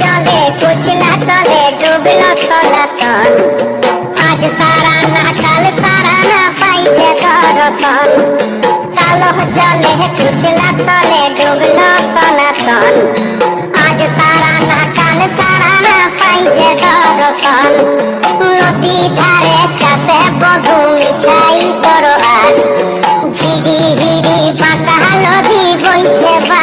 জলে কুচলা তলে, ডুবল সনাতন। আজ সারা না কাল সারা না পাইছে দরতন কালো জলে কুচলা তলে, ডুবল সনাতন। আজ সারা না কাল সারা না পাইছে দরতন নদী ধারে চাষে বধু মিছাই তর আস ঝিরি হিরি পাতা নদী বইছে বা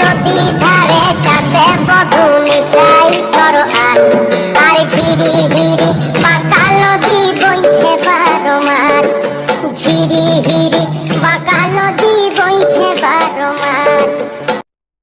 নদী ধারে কাছে বধু মিশাই করো আস। আর ঝিরি হিরি পাতা নদী বইছে বারো মাস। ঝিরি